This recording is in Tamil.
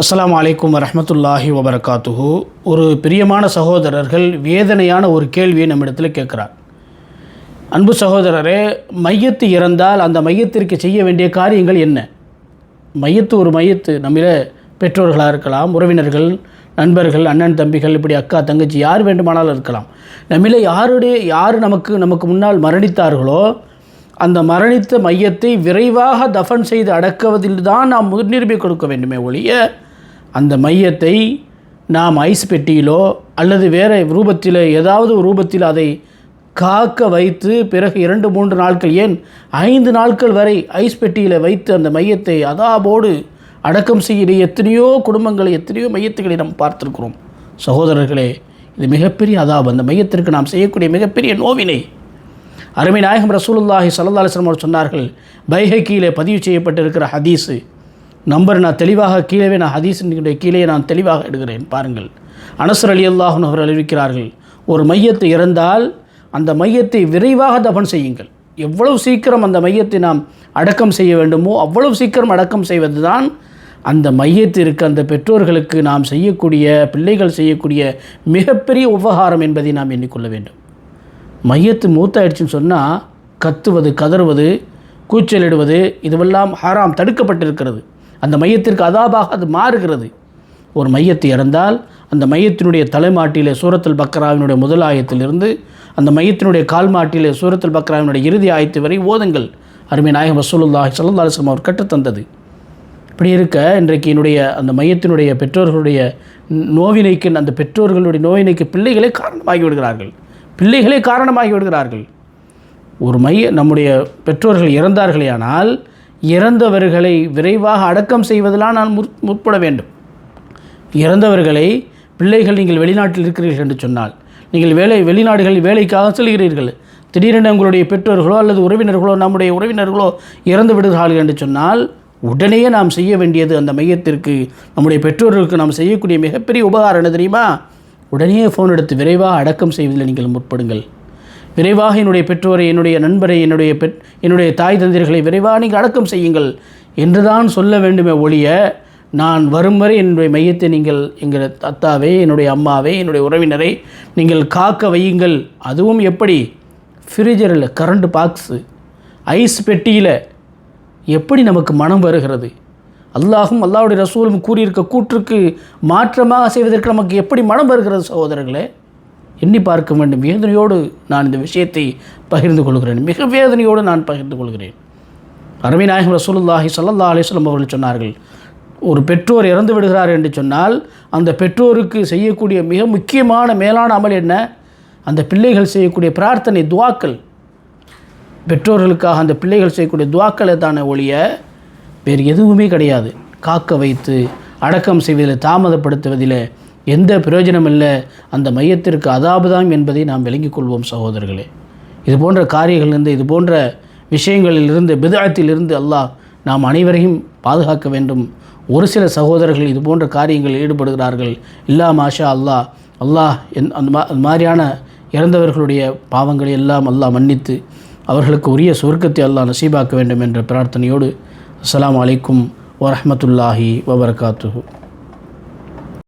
அஸ்லாம் வலைக்கம் வரமத்துல்லாஹி வபரகாத்துஹு. ஒரு பிரியமான சகோதரர்கள் வேதனையான ஒரு கேள்வியை நம்மிடத்தில் கேட்குறார். அன்பு சகோதரரே மையத்து இறந்தால் அந்த மையத்திற்கு செய்ய வேண்டிய காரியங்கள் என்ன? மையத்து ஒரு மையத்து நம்மள பெற்றோர்களாக இருக்கலாம் உறவினர்கள் நண்பர்கள் அண்ணன் தம்பிகள் இப்படி அக்கா தங்கச்சி யார் வேண்டுமானாலும் இருக்கலாம். நம்மளே யாருடைய யார் நமக்கு நமக்கு முன்னால் மரணித்தார்களோ அந்த மரணித்த மையத்தை விரைவாக தஃபன் செய்து அடக்குவதில் தான் நாம் முன்னுரிமை கொடுக்க வேண்டுமே ஒழிய அந்த மையத்தை நாம் ஐஸ் பெட்டியிலோ அல்லது வேறு ரூபத்தில் ஏதாவது ரூபத்தில் அதை காக்க வைத்து பிறகு இரண்டு மூன்று நாட்கள் ஏன் ஐந்து நாட்கள் வரை ஐஸ் பெட்டியில் வைத்து அந்த மையத்தை அதாபோடு அடக்கம் செய்கிற எத்தனையோ குடும்பங்களை எத்தனையோ மையத்துகளை நாம் பார்த்துருக்கிறோம். சகோதரர்களே இது மிகப்பெரிய அதாபு. அந்த மையத்திற்கு நாம் செய்யக்கூடிய மிகப்பெரிய நோவினை. அருமை நாயகம் ரசூலுல்லாஹி சல்லா அலிஸ்லாம் அவர் சொன்னார்கள் பைஹக்கியிலே பதிவு செய்யப்பட்டிருக்கிற ஹதீஸு நம்பர் நான் தெளிவாக கீழே நான் ஹதீஸினுடைய கீழே நான் தெளிவாக எடுக்கிறேன் பாருங்கள். அனசர் அலி அல்லாஹன் அவர் அறிவிக்கிறார்கள் ஒரு மையத்தை இறந்தால் அந்த மையத்தை விரைவாக தபன் செய்யுங்கள். எவ்வளவு சீக்கிரம் அந்த மையத்தை நாம் அடக்கம் செய்ய வேண்டுமோ அவ்வளவு சீக்கிரம் அடக்கம் செய்வது தான் அந்த மையத்திற்கு அந்த பெற்றோர்களுக்கு நாம் செய்யக்கூடிய பிள்ளைகள் செய்யக்கூடிய மிகப்பெரிய உபகாரம் என்பதை நாம் எண்ணிக்கொள்ள வேண்டும். மையத்து மூத்தாயிடுச்சுன்னு சொன்னால் கத்துவது கதறுவது கூச்சலிடுவது இதுவெல்லாம் ஹராம் தடுக்கப்பட்டிருக்கிறது. அந்த மையத்திற்கு அதாபாக அது மாறுகிறது. ஒரு மையத்தை இறந்தால் அந்த மையத்தினுடைய தலைமாட்டிலே சூரத்தில் பக்ராவினுடைய முதல் ஆயத்திலிருந்து அந்த மையத்தினுடைய கால்மாட்டிலே சூரத்தில் பக்ராவினுடைய இறுதி ஆயத்து வரை ஓதுங்கள். அருமை நாயகம் ரசூலுல்லாஹி ஸல்லல்லாஹு அவர் கற்றுத்தந்தது இப்படி இருக்க இன்றைக்கு என்னுடைய அந்த மையத்தினுடைய பெற்றோர்களுடைய நோவினைக்கு அந்த பெற்றோர்களுடைய நோவினைக்கு பிள்ளைகளே காரணமாகி விடுகிறார்கள். பிள்ளைகளே காரணமாகி விடுகிறார்கள். ஒரு மைய நம்முடைய பெற்றோர்கள் இறந்தார்களேயானால் இறந்தவர்களை விரைவாக அடக்கம் செய்வதெல்லாம் நான் முற் முற்பட வேண்டும். இறந்தவர்களை பிள்ளைகள் நீங்கள் வெளிநாட்டில் இருக்கிறீர்கள் என்று சொன்னால் நீங்கள் வேலை வெளிநாடுகளில் வேலைக்காக செல்கிறீர்கள். திடீரென உங்களுடைய பெற்றோர்களோ அல்லது உறவினர்களோ நம்முடைய உறவினர்களோ இறந்து விடுகிறார்கள் என்று சொன்னால் உடனே நாம் செய்ய வேண்டியது அந்த மையத்திற்கு நம்முடைய பெற்றோர்களுக்கு நாம் செய்யக்கூடிய மிகப்பெரிய உபகாரம் என்ன தெரியுமா? உடனே ஃபோன் எடுத்து விரைவாக அடக்கம் செய்வதில் நீங்கள் முற்படுங்கள். விரைவாக என்னுடைய பெற்றோரை என்னுடைய நண்பரை என்னுடைய பெற் என்னுடைய தாய் தந்தையர்களை விரைவாக நீங்கள் அடக்கம் செய்யுங்கள் என்றுதான் சொல்ல வேண்டுமே ஒழிய நான் வரும் வரை என்னுடைய மையத்தை நீங்கள் எங்கள் அத்தாவை என்னுடைய அம்மாவே என்னுடைய உறவினரை நீங்கள் காக்க வையுங்கள். அதுவும் எப்படி? ஃப்ரிஜரில் கரண்ட் பாக்ஸு ஐஸ் பெட்டியில் எப்படி நமக்கு மனம் வருகிறது? அல்லாஹும் அல்லாவுடைய ரசூலும் கூறியிருக்க கூற்றுக்கு மாற்றமாக செய்வதற்கு நமக்கு எப்படி மனம் வருகிறது சகோதரர்களே? எண்ணி பார்க்க வேண்டும். வேதனையோடு நான் இந்த விஷயத்தை பகிர்ந்து கொள்கிறேன். மிக வேதனையோடு நான் பகிர்ந்து கொள்கிறேன். அருமை நாயகம் ரசூலுல்லாஹி சல்லா அலிஸ்லம் அவர்கள் சொன்னார்கள் ஒரு பெற்றோர் இறந்து விடுகிறார் என்று சொன்னால் அந்த பெற்றோருக்கு செய்யக்கூடிய மிக முக்கியமான மேலான அமல் என்ன? அந்த பிள்ளைகள் செய்யக்கூடிய பிரார்த்தனை துவாக்கள். பெற்றோர்களுக்காக அந்த பிள்ளைகள் செய்யக்கூடிய துவாக்களை தானே ஒழிய வேறு எதுவுமே கிடையாது. காக்க வைத்து அடக்கம் செய்வதில் தாமதப்படுத்துவதில் எந்த பிரயோஜனம் இல்லை அந்த மையத்திற்கு அதாபதாம் என்பதை நாம் விளங்கிக் கொள்வோம் சகோதரர்களே. இது போன்ற காரியங்களிலிருந்து இது போன்ற விஷயங்களிலிருந்து பிதாயத்திலிருந்து அல்லாஹ் நாம் அனைவரையும் பாதுகாக்க வேண்டும். ஒரு சில சகோதரர்கள் இது போன்ற காரியங்களில் ஈடுபடுகிறார்கள். இல்லா மாஷா அல்லாஹ் அல்லாஹ் என் அந்த மா அந்த மாதிரியான இறந்தவர்களுடைய பாவங்களை எல்லாம் அல்லாஹ் மன்னித்து அவர்களுக்கு உரிய சுருக்கத்தை அல்லாஹ் நசீபாக்க வேண்டும் என்ற பிரார்த்தனையோடு அஸ்லாம் அலைக்கும் வரமத்துல்லாஹி வபர்காத்து